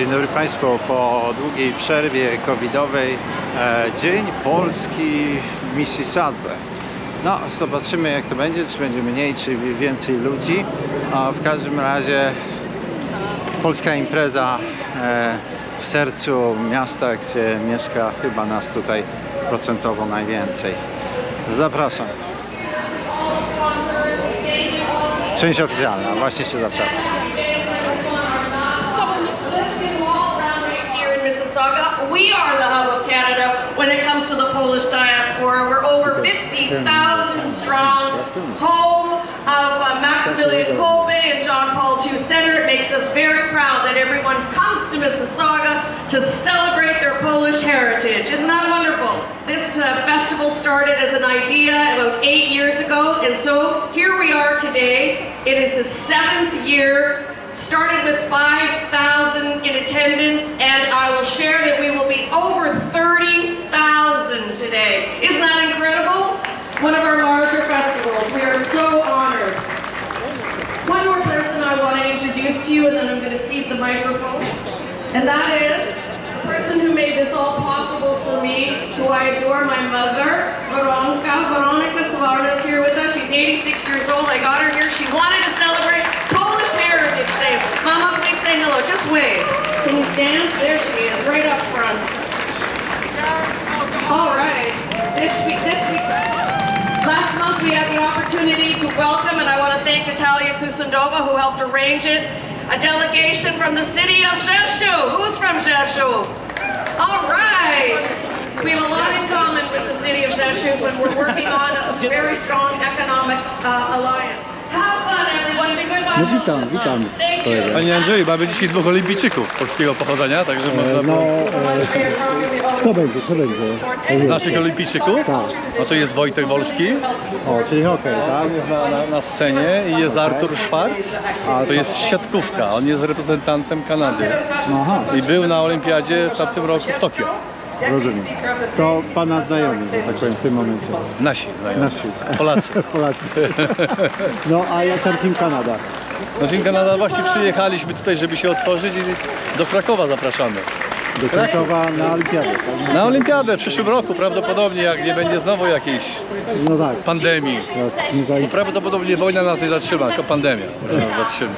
Dzień dobry Państwu. Po długiej przerwie covidowej e, Dzień Polski w Mississadze. No, zobaczymy jak to będzie, czy będzie mniej, czy więcej ludzi. A w każdym razie polska impreza e, w sercu miasta, gdzie mieszka chyba nas tutaj procentowo najwięcej. Zapraszam. Część oficjalna, właśnie się zaczęła. We are the hub of Canada when it comes to the Polish diaspora. We're over 50,000 strong, home of uh, Maximilian Kolbe and John Paul II Center. It makes us very proud that everyone comes to Mississauga to celebrate their Polish heritage. Isn't that wonderful? This uh, festival started as an idea about eight years ago, and so here we are today. It is the seventh year started with 5,000 in attendance, and I will share that we will be over 30,000 today. Isn't that incredible? One of our larger festivals. We are so honored. One more person I want to introduce to you, and then I'm going to cede the microphone. And that is the person who made this all possible for me, who I adore, my mother, Veronica. Veronica Savarna is here with us. She's 86 years old. I got her here. She wanted to celebrate Polish Heritage Day. Mama, please say hello. Just wave. Can you stand? There she is, right up front. All right. This week, this week, last month we had the opportunity to welcome, and I want to thank Natalia who helped arrange it, a delegation from the city of Rzeszów. Who's from Rzeszów? All right. We have a lot in common with the city of Rzeszów when we're working on a very strong economic uh, alliance. No witam, witam, kolega. Panie Andrzeju, mamy dzisiaj dwóch olimpijczyków polskiego pochodzenia, także można E, No, było... e, kto będzie, kto będzie? Naszych olimpijczyków? Tak. No to jest Wojtek Wolski, O, czyli hokej, tak? jest na, na, na scenie i jest Artur Schwarz, A to jest siatkówka, on jest reprezentantem Kanady Aha, i był na olimpiadzie w tamtym roku w Tokio. rozumiem. To pana znajomi, że tak powiem, w tym momencie. Nasi znajomi, Nasi. Polacy. Polacy. No, a jak tam Team Kanada? No Team Kanada właśnie przyjechaliśmy tutaj, żeby się otworzyć i do Krakowa zapraszamy. Do Krakowa na Olimpiadę? Na olimpiadę w przyszłym roku prawdopodobnie, jak nie będzie znowu jakiejś No tak, pandemii. teraz nie zaj... Prawdopodobnie wojna nas nie zatrzyma, tylko pandemia nas zatrzyma.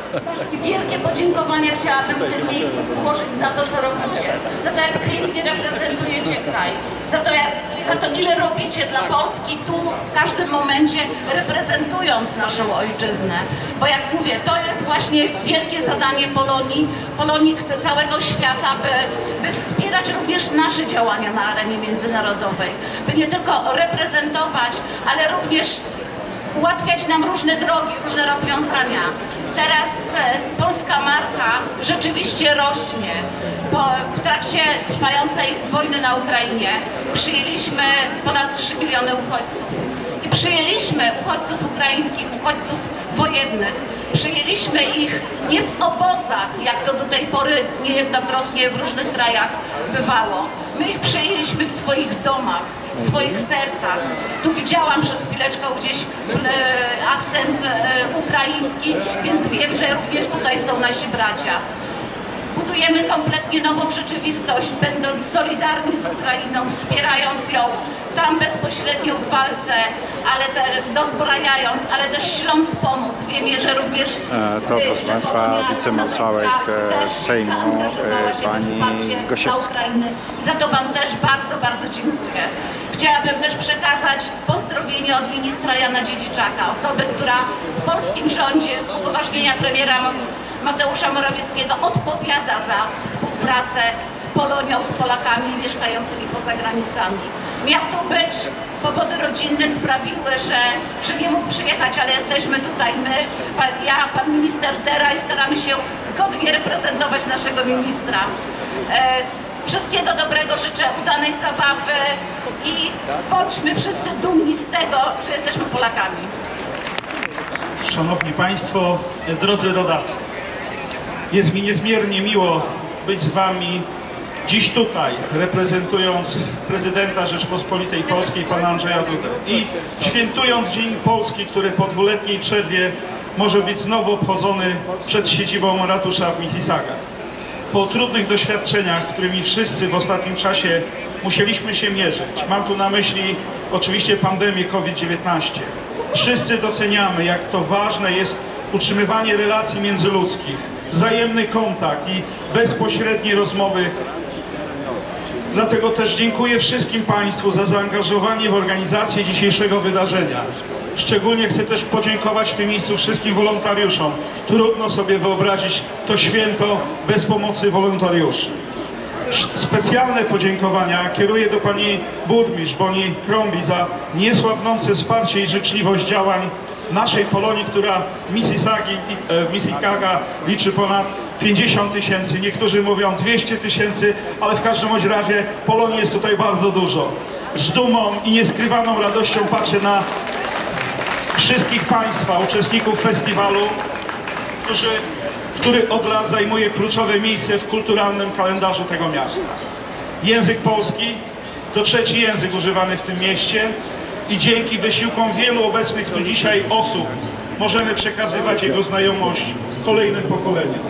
Wielkie podziękowania chciałabym w tym miejscu złożyć za to, co robicie, za to, jak pięknie reprezentujecie kraj, za to, jak, za to ile robicie dla Polski tu w każdym momencie reprezentując naszą ojczyznę. Bo jak mówię, to jest właśnie wielkie zadanie Polonii, Polonii k- całego świata, by, by wspierać również nasze działania na arenie międzynarodowej, by nie tylko reprezentować, ale również ułatwiać nam różne drogi, różne rozwiązania. Teraz e, polska marka rzeczywiście rośnie. W trakcie trwającej wojny na Ukrainie przyjęliśmy ponad 3 miliony uchodźców. I przyjęliśmy uchodźców ukraińskich, uchodźców wojennych. Przyjęliśmy ich nie w obozach, jak to do tej pory niejednokrotnie w różnych krajach bywało. My ich przyjęliśmy w swoich domach, w swoich sercach. Tu widziałam przed chwileczką gdzieś e, akcent e, ukraiński, więc wiem, że również tutaj są nasi bracia. Budujemy kompletnie nową rzeczywistość, będąc solidarni z Ukrainą, wspierając ją tam bezpośrednio w walce, ale te, dozbrajając, ale też śląc pomoc. Wiemy, że również E, to, wy, proszę że państwa, wicemarszałek, e, Sejmu, e, pani Gosiewska. Za to Wam też bardzo, bardzo dziękuję. Chciałabym też przekazać pozdrowienie od ministra Jana Dziedziczaka, osoby, która w polskim rządzie z upoważnienia premiera Mateusza Morawieckiego odpowiada za współpracę z Polonią, z Polakami mieszkającymi poza granicami. Miał tu być, powody rodzinne sprawiły, że, że nie mógł przyjechać, ale jesteśmy tutaj my, pan, ja, pan minister Dera i staramy się godnie reprezentować naszego ministra. E, Wszystkiego dobrego życzę, udanej zabawy i bądźmy wszyscy dumni z tego, że jesteśmy Polakami. Szanowni Państwo, drodzy rodacy, jest mi niezmiernie miło być z Wami dziś tutaj, reprezentując prezydenta Rzeczpospolitej Polskiej, pana Andrzeja Dudę i świętując Dzień Polski, który po dwuletniej przerwie może być znowu obchodzony przed siedzibą ratusza w Mississauga. po trudnych doświadczeniach, którymi wszyscy w ostatnim czasie musieliśmy się mierzyć. Mam tu na myśli oczywiście pandemię COVID-19. Wszyscy doceniamy, jak to ważne jest utrzymywanie relacji międzyludzkich, wzajemny kontakt i bezpośrednie rozmowy Dlatego też dziękuję wszystkim Państwu za zaangażowanie w organizację dzisiejszego wydarzenia. Szczególnie chcę też podziękować w tym miejscu wszystkim wolontariuszom. Trudno sobie wyobrazić to święto bez pomocy wolontariuszy. Sz- Specjalne podziękowania kieruję do pani burmistrz Boni Krombi za niesłabnące wsparcie i życzliwość działań naszej Polonii, która w Mississauga, e, liczy ponad 50 tysięcy, niektórzy mówią 200 tysięcy, ale w każdym razie Polonii jest tutaj bardzo dużo. Z dumą i nieskrywaną radością patrzę na wszystkich Państwa, uczestników festiwalu, którzy, który od lat zajmuje kluczowe miejsce w kulturalnym kalendarzu tego miasta. Język polski to trzeci język używany w tym mieście i dzięki wysiłkom wielu obecnych tu dzisiaj osób możemy przekazywać jego znajomość kolejnym pokoleniom.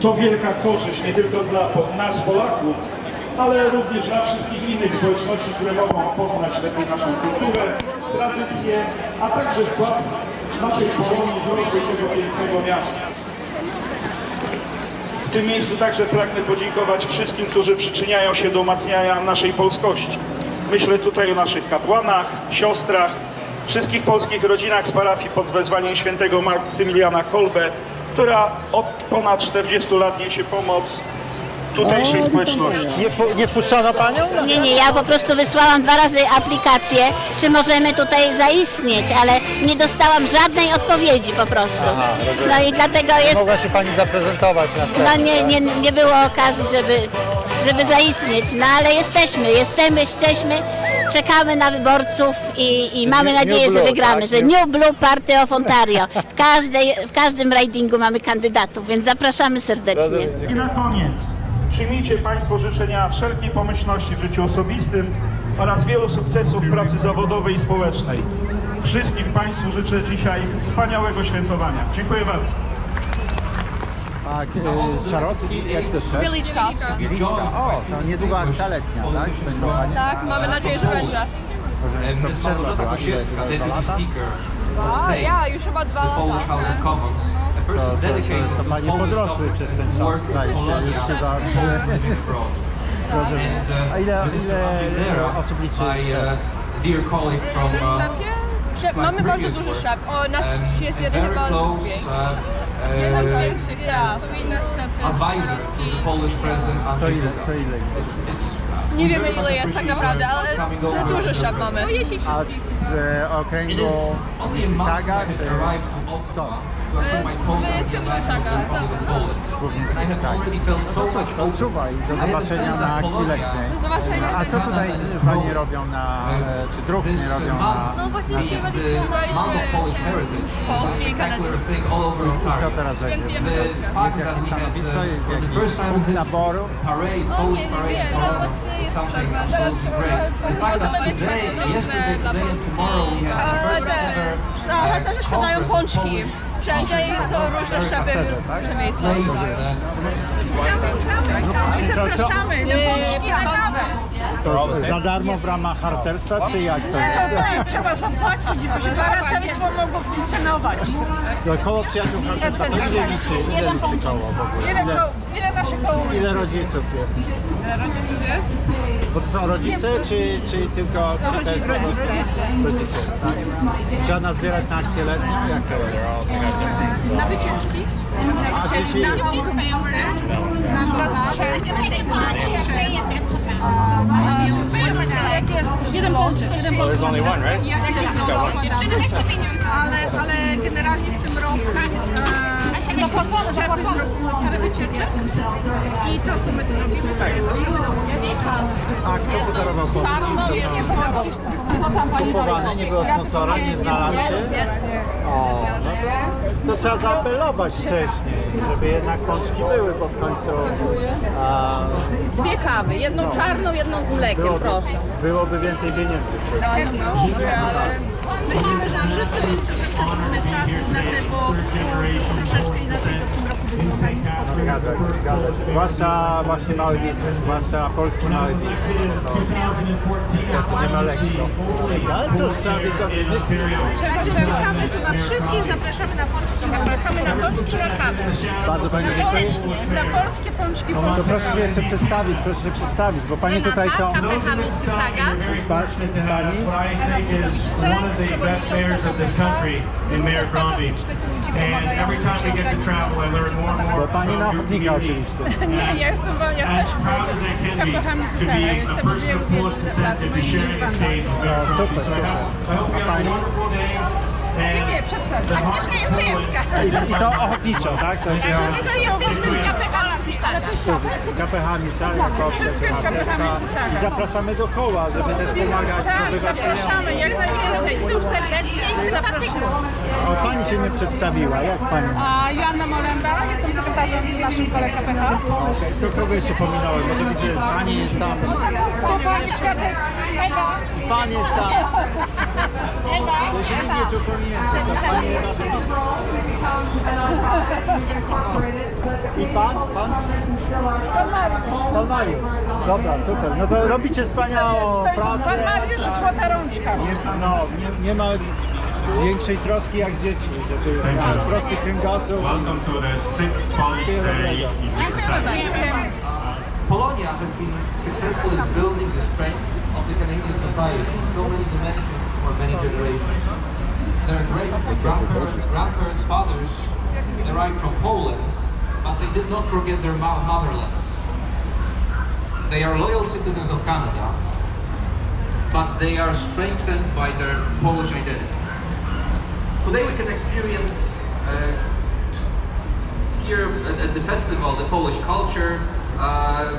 To wielka korzyść nie tylko dla nas Polaków, ale również dla wszystkich innych społeczności, które mogą poznać lepiej naszą kulturę, tradycje, a także wkład naszej Polonii w rozwój tego pięknego miasta. W tym miejscu także pragnę podziękować wszystkim, którzy przyczyniają się do umacniania naszej polskości. Myślę tutaj o naszych kapłanach, siostrach, wszystkich polskich rodzinach z parafii pod wezwaniem świętego Maksymiliana Kolbe, która od ponad 40 lat niesie pomoc tutejszej społeczności. Nie, nie wpuszczono panią? Nie, nie, ja po prostu wysłałam dwa razy aplikację, czy możemy tutaj zaistnieć, ale nie dostałam żadnej odpowiedzi po prostu. No i dlatego jest, Mogła się pani zaprezentować na no nie, nie, nie było okazji, żeby, żeby zaistnieć, no ale jesteśmy, jesteśmy, jesteśmy, czekamy na wyborców i, i mamy New nadzieję, że Blue, wygramy, tak? że New Blue Party of Ontario. W, każdej, w każdym ridingu mamy kandydatów, więc zapraszamy serdecznie. I na koniec przyjmijcie Państwo życzenia wszelkiej pomyślności w życiu osobistym oraz wielu sukcesów w pracy zawodowej i społecznej. Wszystkim Państwu życzę dzisiaj wspaniałego świętowania. Dziękuję bardzo. Tak, e, szarotki, jak to szef? Wieliczka. Wieliczka. O, to niedługo akcja letnia, tak? Tak, mamy nadzieję, że będzie. Może to ile, dwa lata? A, Sejm, ja, już chyba dwa lata. To, to, to, Polish podrosły przez ten czas, zdaje in się, już chyba... uh, A ile, ile osób liczy my szef? uh, uh, mamy bardzo duży szef. O, nas jest jeden chyba drugiej. uh, Jeden z uh, większych, tak. Są inne szefy. advisor to the Polish president To Andrzej ile, to ile? Nie wiemy ile jest tak naprawdę, ale to duży szef mamy. Jeśli A z e, okręgu It is only a month since Mississauga, czy skąd? To so much To open. czuwa i do zobaczenia na akcji letniej. A co tutaj panie robią na, e, czy druhny robią na... No właśnie the śpiewaliśmy, a Polski i I co teraz będzie? Jest jakieś stanowisko, uh, jest jakiś first time in punkt naboru? parade, O, Polish nie, nie parade wiem, zobaczcie, is jest fact that Możemy mieć yesterday, dla Polski. tomorrow we have the Ale first te, ever na harcerze of pączki. Wszędzie są różne szczepy, tak? różne miejsca. place, uh, To za darmo w ramach harcerstwa, czy jak to jest? Trzeba zapłacić, żeby harcerstwo funkcjonować. No, koło przyjaciół harcerstwa, to ile liczy, ile liczy koło w ogóle? Ile, Ile nasze koło? ile rodziców jest? Bo to są rodzice, czy, czy tylko... Czy też rodzice. Rodzice, tak? Trzeba nazbierać na akcję letnią? Jak to jest? Na wycieczki. A dzieci... Jeden pączek, jeden pączek. Ale, ale generalnie w tym roku e, zapłacone, zapłacone parę wycieczek. I to co my tu robimy to jest A kto podarował Polski? Kupowane, nie było sponsora, nie znalazł się? O, no to, to trzeba zaapelować wcześniej, żeby jednak pączki były, bo w końcu a, Dwie kawy, jedną czarną, jedną z mlekiem, byłoby, proszę. byłoby więcej pieniędzy przecież. Myślimy, że wszyscy trudne czasy, dlatego troszeczkę inaczej to w tym roku in St. Catharines. Zgadza się, zgadza się. Zwłaszcza właśnie mały biznes, zwłaszcza polski mały biznes. To nie ma lekko. Ale cóż, trzeba czekamy tu na wszystkich, zapraszamy na pączki, zapraszamy na pączki na kawę. Bardzo Pani dziękuję. Na polskie pączki, To pączki. proszę się jeszcze przedstawić, proszę się przedstawić, bo Pani tutaj są... Pa, pani? One of the best mayors of this country in Mayor Crombie. And every time we get to travel, I learn more Bo Pani na community. oczywiście. Nie, ja jestem, ja As jesteśmy proud as I can be KPH to Mississauga. be a Jestem wielu, wielu lat Oh, Crombie. super, have a day. Nie, nie, heart Agnieszka Jędrzejewska. I, I to ochotniczo, tak? To się Jesteśmy KPH KPH Mississauga. I zapraszamy do koła, żeby też pomagać Tak, zapraszamy jak najwięcej. Cóż serdecznie i zapraszamy. O, Pani się nie przedstawiła, jak Pani? A Joanna Molenda, jestem sekretarzem w naszym kole KPH. To kogo jeszcze pominąłem? Bo to widzę, Pani jest tam. Kochani Świateczki, Ewa, Pan jest tam. Ewa, To się nie wie, czy pominięcie. To Pani Ewa. I Pan? Pan? Pan Mariusz. Dobra, super. No to robicie wspaniałą Pan pracę. Mariusz złota rączka. Nie, no, nie, nie ma większej troski jak dzieci, żeby miały prosty kręgosłup. welcome to the sixth Polish Day in Mississauga. Polonia has been successful in building the strength of the Canadian society in so many dimensions for many generations. Their great grandparents, grandparents, fathers arrived from Poland, but they did not forget their mo- motherland. They are loyal citizens of Canada, but they are strengthened by their Polish identity. Today we can experience uh, here at, at the festival the Polish culture, uh,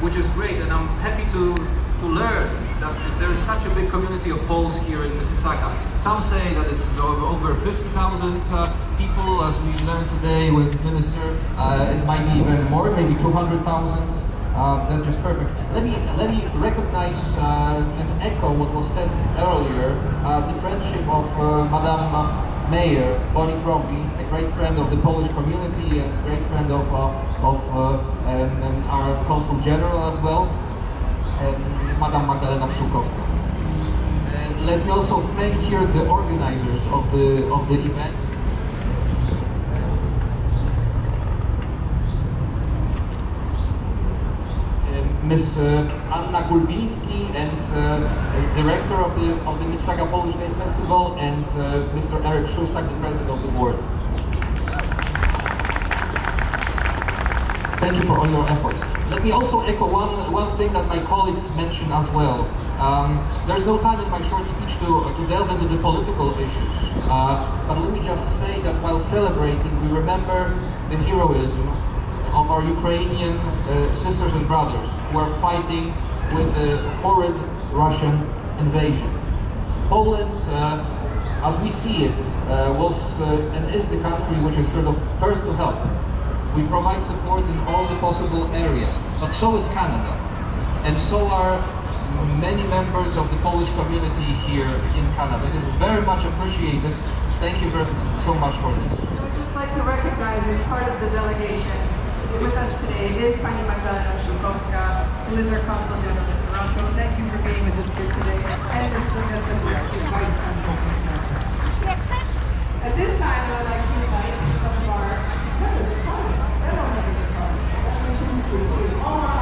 which is great, and I'm happy to to learn that there is such a big community of Poles here in Mississauga. Some say that it's over 50,000 uh, people, as we learned today with Minister. Uh, it might be even more, maybe 200,000. Um, that's just perfect. Let me let me recognize uh, and echo what was said earlier. Uh, the friendship of uh, Madame Mayor Bonnie Crombie, a great friend of the Polish community and a great friend of uh, of uh, um, our Consul General as well, and Madame Magdalena Pszczółkowska. And let me also thank here the organizers of the of the event. Ms. uh, Anna Gulbiński and uh, director of the of the Mississauga Polish Days Festival and uh, Mr. Eric Szustak, the president of the board. Thank you for all your efforts. Let me also echo one, one thing that my colleagues mentioned as well. Um, there's no time in my short speech to, to delve into the political issues, uh, but let me just say that while celebrating, we remember the heroism our Ukrainian uh, sisters and brothers who are fighting with the horrid Russian invasion. Poland, uh, as we see it, uh, was uh, and is the country which is sort of first to help. We provide support in all the possible areas, but so is Canada, and so are many members of the Polish community here in Canada. It is very much appreciated. Thank you very so much for this. I would just like to recognize as part of the delegation with us today is Pani Magdalena Szulkowska, who is our Consul General in Toronto. Thank you for being with us here today, and Ms. Samantha Bliski, Vice Consul. At this time, I would like to invite some of our members of Parliament, federal members of Parliament. You to Omar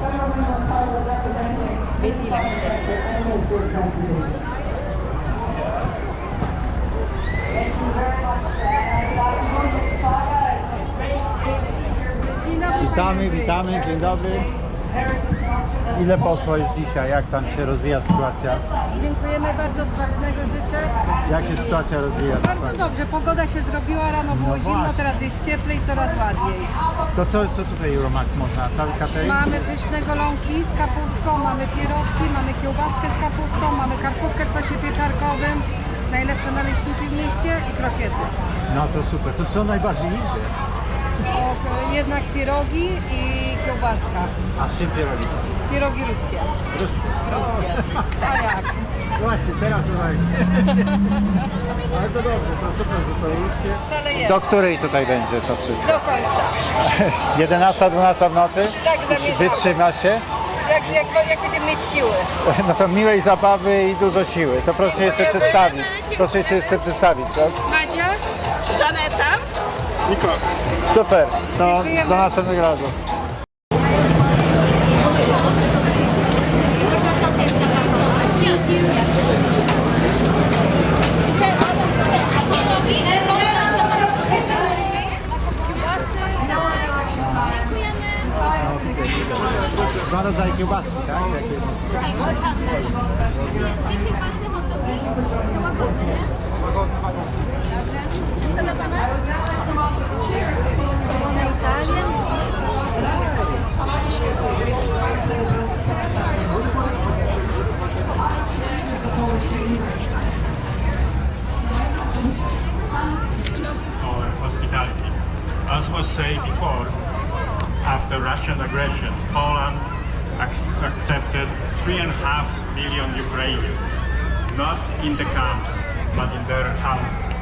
federal member of Parliament representing Mississauga Central and Minister of Transportation. Witamy, witamy, dzień dobry. Ile poszło już dzisiaj? Jak tam się rozwija sytuacja? Dziękujemy bardzo, smacznego życzę. Jak się sytuacja rozwija? Bardzo dobrze, pogoda się zrobiła, rano było No zimno, właśnie. teraz jest cieplej, coraz ładniej. To co, co tutaj Euromax można? Cały catering? Mamy pyszne golonki z kapustką, mamy pierożki, mamy kiełbaskę z kapustą, mamy karkówkę w sosie pieczarkowym, najlepsze naleśniki w mieście i krokiety. No to super. To co najbardziej idzie? O, Jednak pierogi i kiełbaska. A z czym pierogi są? Pierogi ruskie. Ruskie. Ruskie. A jak? Właśnie, teraz tutaj. Ale to dobrze, to super, że są ruskie. Ale jest. Do której tutaj będzie to wszystko? Do końca. 11, 12 w nocy? Tak zamierzamy. Wytrzymasz się? Jak, jak, jak będziemy mieć siły. No to miłej zabawy i dużo siły. To proszę jeszcze przedstawić. Proszę się jeszcze przedstawić, tak? Madzia? Żaneta. Nikos. Super. To do następnego razu. Dwa rodzaje kiełbaski, tak? Jakieś. Our hospitality. As was said before, after Russian aggression, Poland ac- accepted three and a half million Ukrainians, not in the camps, but in their houses.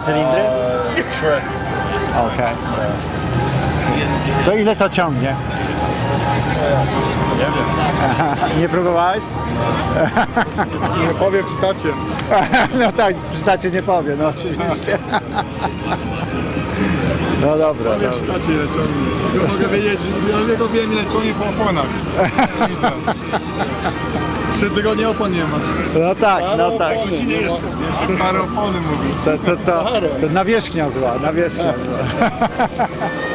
Dwa cylindry? Okej. To ile to ciągnie? Nie wiem. Nie próbowałeś? Nie powiem przy tacie. No tak, przy tacie nie powie, no oczywiście. No dobra, Powiem przy dobra. tacie ile ciągnie. Ja mogę wiedzieć, ja tylko wiem ile ciągnie po oponach. Widzę. Trzy tygodnie opon nie ma. No tak, no tak. Jeszcze stare opony mówi. To, to co? To nawierzchnia zła, nawierzchnia zła.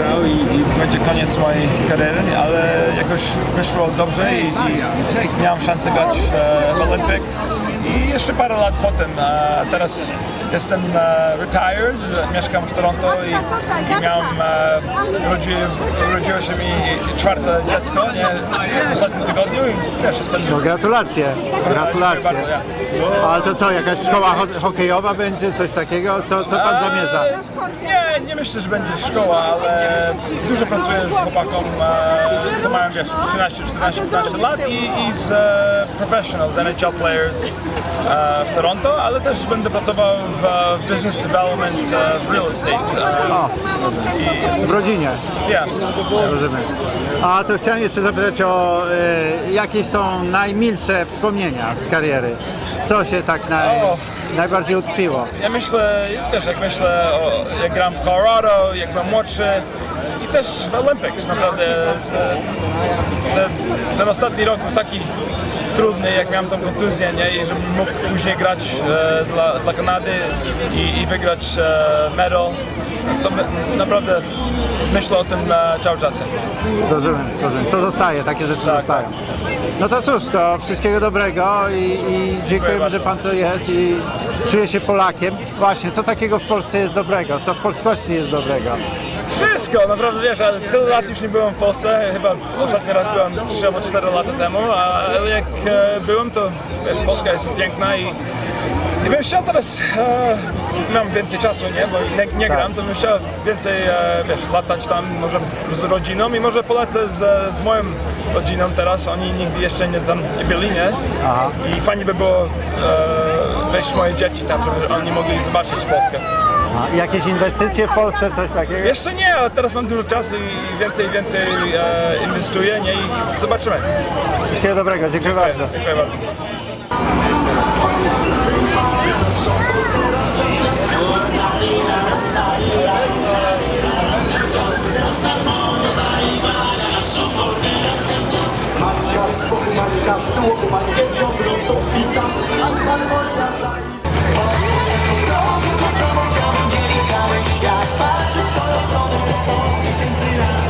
grał i, i będzie koniec mojej kariery, ale jakoś wyszło dobrze i, i miałem szansę grać w, e, w Olympics i jeszcze parę lat potem. Teraz jestem e, retired, mieszkam w Toronto i, i miałem, e, rodzi, urodziło się mi czwarte dziecko nie, w ostatnim tygodniu i wiesz, jestem... No gratulacje, gratulacje. Bardzo, Ale to co, jakaś szkoła ho- hokejowa będzie, coś takiego? Co, co pan zamierza? Nie, nie myślę, że będzie szkoła, ale dużo pracuję z chłopaką, e, co mają wiesz, 13, 14, 15 lat i, i z e, professionals, NHL players e, w Toronto, ale też będę pracował w, business development, w real estate. O, i jestem, w rodzinie, yeah. rozumiem. A to chciałem jeszcze zapytać o e, jakieś są najmilsze wspomnienia z kariery? Co się tak naj, O. najbardziej utkwiło? Ja myślę, wiesz, jak myślę, o, jak gram w Colorado, jak byłem młodszy i też w Olympics, naprawdę te, te, ten ostatni rok był taki trudny, jak miałem tą kontuzję, nie? I żebym mógł później grać e, dla, dla Kanady i, i wygrać e, medal. To my, naprawdę myślę o tym e, cały czas. Rozumiem, rozumiem. To zostaje, takie rzeczy zostają. No to cóż, to wszystkiego dobrego i, i dziękujemy, że Pan tu jest i czuje się Polakiem. Właśnie, co takiego w Polsce jest dobrego? Co w polskości jest dobrego? Wszystko, naprawdę wiesz, ale tyle lat już nie byłem w Polsce, chyba ostatni raz byłem 3 albo 4 lata temu, ale jak e, byłem, to wiesz, Polska jest piękna i, i bym chciał teraz, e, mam więcej czasu, nie, bo nie, nie gram, to bym chciał więcej, e, wiesz, latać tam, może z rodziną i może polecę z, z moją rodziną teraz, oni nigdy jeszcze nie tam nie byli, nie, i fajnie by było e, wejść moje dzieci tam, żeby oni mogli zobaczyć Polskę. A, jakieś inwestycje w Polsce, coś takiego? Jeszcze nie, ale teraz mam dużo czasu i więcej, więcej e, inwestuję nie? i zobaczymy. Wszystkiego dobrego, dziękuję bardzo. Dziękuję bardzo. Mańka, w tułogu Mańkę ciągną, to witam, Anna Wolna za... Dzieli cały świat, patrzysz w twoją stronę 100 tysięcy lat